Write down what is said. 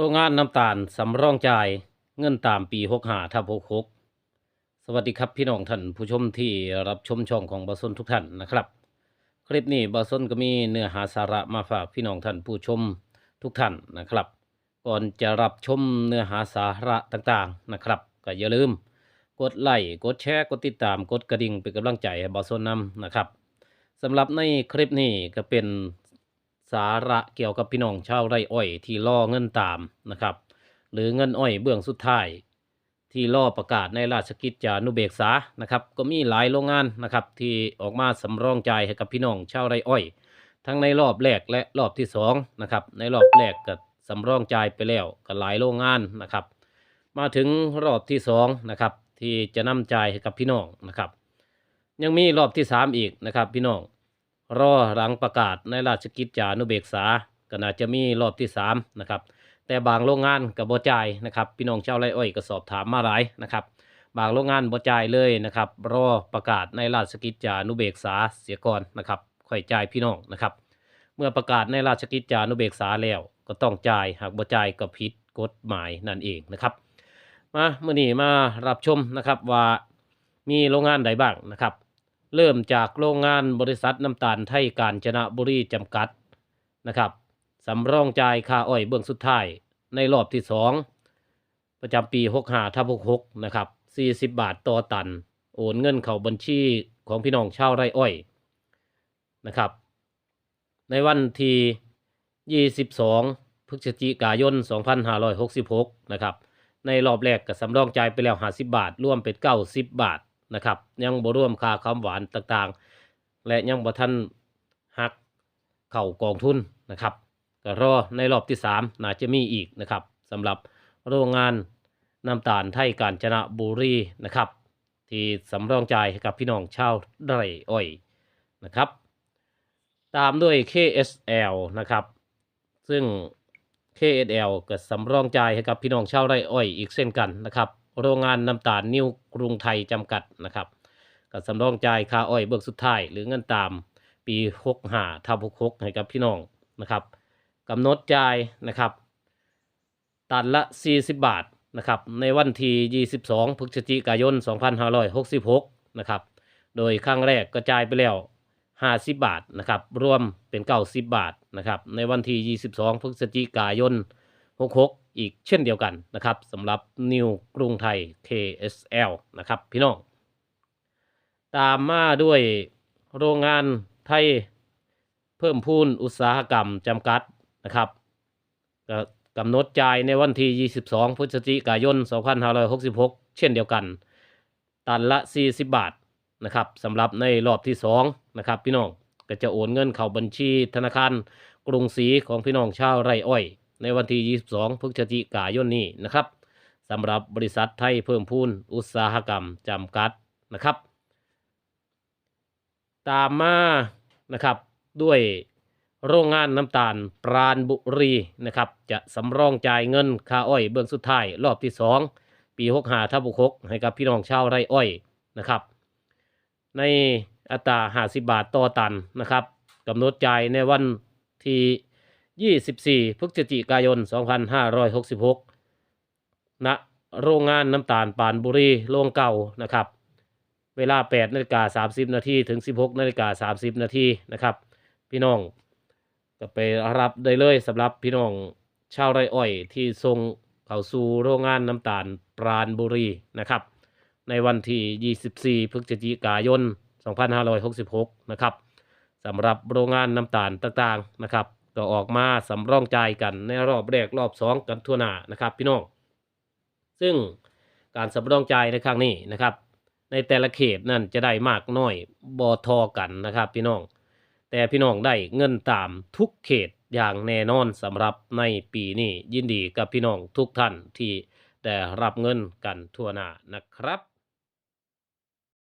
โรงงานน้ำตาลสำรองจ่ายเงินตามปีหกหาทับหกหกสวัสดีครับพี่น้องท่านผู้ชมที่รับชมช่องของบาซนทุกท่านนะครับ คลิปนี้บาซนก็มีเนื้อหาสาระมาฝากพี่น้องท่านผู้ชมทุกท่านนะครับ ก่อนจะรับชมเนื้อหาสาระต่างๆนะครับ ก็อย่าลืม กดไลค์กดแชร์กดติดตามกดกระดิ่งเป็นกำลังใจให้บาซนนำนะครับสำหรับในคลิปนี้ก็เป็น สาระเกี่ยวกับพี่น้องชาวไร่อ้อยที่ล่อเงินตามนะครับ หรือเงินอ้อยเบื้องสุดท้าย ที่ล่อประกาศในราชกิจจานุเบกษานะครับ ก็มีหลายโรงงานนะครับ ที่ออกมาสำรองใจให้กับพี่น้องชาวไร่อ้อย ทั้งในรอบแรกและรอบที่สองนะครับในรอบแรกก็สำรองใจไปแล้วก็หลายโรงงานนะครับ มาถึงรอบที่สองนะครับที่จะนำจ่ายให้กับพี่น้องนะครับ ยังมีรอบที่สามอีกนะครับพี่น้อง รอหลังประกาศในราชกิจจานุเบกษาก็น่าจะมีรอบที่สามนะครับ แต่บางโรงงานกับบจ่ายนะครับ พี่น้องชาวไร่อ้อยก็สอบถามมาหลายนะครับ บางโรงงานบจ่ายเลยนะครับ รอประกาศในราชกิจจานุเบกษาเสียก่อนนะครับค่อยจ่ายพี่น้องนะครับ เมื่อประกาศในราชกิจจานุเบกษาแล้วก็ต้องจ่ายหากบจ่ายก็ผิดกฎหมายนั่นเองนะครับ มาเมื่อนี้มารับชมนะครับว่ามีโรงงานใดบ้างนะครับ เริ่มจากโรงงานบริษัทน้ำตาลไทยกาญจนะบุรีจำกัดนะครับสำรองจ่ายค่าอ้อยเบื้องสุดท้ายในรอบที่สองประจำปี65ทับ66นะครับ40 บาทต่อตัน โอนเงินเข้าบัญชีของพี่น้องชาวไร่อ้อยนะครับ ในวันที่22พฤศจิกายน 2566นะครับในรอบแรกก็สำรองจ่ายไปแล้ว 50 บาท รวมเป็น 90 บาท นะครับ ยังบ่รวมค่าคำหวานต่างๆ และยังบ่ทันหักเข้ากองทุนนะครับก็รอในรอบที่ 3 น่าจะมีอีกนะครับสำหรับโรงงานน้ำตาลไทยกาญจนบุรีนะครับ ที่สำรองจ่ายให้กับพี่น้องชาวไร่อ้อยนะครับ ตามด้วย KSL นะครับ ซึ่ง KSL ก็สำรองจ่ายให้กับพี่น้องชาวไร่อ้อยอีกเช่นกันนะครับ โรงงานน้ำตาลนิวกรุงไทยจำกัดนะครับก็สำรองจ่ายค่าอ้อยเบิกสุดท้าย หรือเงินตามปี65ทับ66ให้กับพี่น้องนะครับกำหนดจ่ายนะครับ ตันละ 40 บาทนะครับในวันที่22พฤศจิกายน 2566นะครับโดยครั้งแรกก็จ่ายไปแล้ว 50 บาทนะครับรวมเป็น 90 บาทนะครับในวันที่22พฤศจิกายน 66 อีกเช่นเดียวกันนะครับสำหรับนิวกรุงไทย KSL นะครับพี่น้อง ตามมาด้วยโรงงานไทยเพิ่มพูนอุตสาหกรรมจำกัดนะครับกกำหนดจ่ายในวันที่ 22 พฤศจิกายน 2566 เช่นเดียวกัน ตันละ 40 บาทนะครับสำหรับในรอบที่ 2 นะครับพี่น้องก็จะโอนเงินเข้าบัญชีธนาคารกรุงศรีของพี่น้องชาวไร่อ้อย ในวันที่ 22 พฤศจิกายนนี้นะครับสำหรับบริษัทไทยเพิ่มพูนอุตสาหกรรมจำกัดนะครับ ตามมานะครับด้วยโรงงานน้ำตาลปราณบุรีนะครับจะสำรองจ่ายเงินค่าอ้อยเบื้องสุดท้ายรอบที่ 2 ปี 65ทับ6ให้กับพี่น้องชาวไร่อ้อยนะครับ ในอัตรา 50 บาทต่อตันนะครับกำหนดจ่ายในวันที่ 24 พฤศจิกายน 2566 ณ โรงงานน้ำตาลปานบุรี โรงเก่านะครับ เวลา 8นาฬิกา30 นาทีถึง 16นาฬิกา30 นาทีนะครับ พี่น้องก็ไปรับได้เลยสำหรับพี่น้องชาวไร่อ้อยที่ส่งเข้าสู่โรงงานน้ำตาลปราณบุรีนะครับ ในวันที่ 24 พฤศจิกายน 2566 นะครับสำหรับโรงงานน้ำตาลต่างๆนะครับ ก็ออกมาสำรองใจกันในรอบแรกรอบ2กันทั่วหน้านะครับพี่น้องซึ่งการสำรองใจในครั้งนี้นะครับ ในแต่ละเขตนั่นจะได้มากน้อยบอทอกันนะครับพี่น้องแต่พี่น้องได้เงินตามทุกเขตอย่างแน่นอนสำหรับในปีนี้ยินดีกับพี่น้องทุกท่านที่ได้รับเงินกันทั่วหน้านะครับ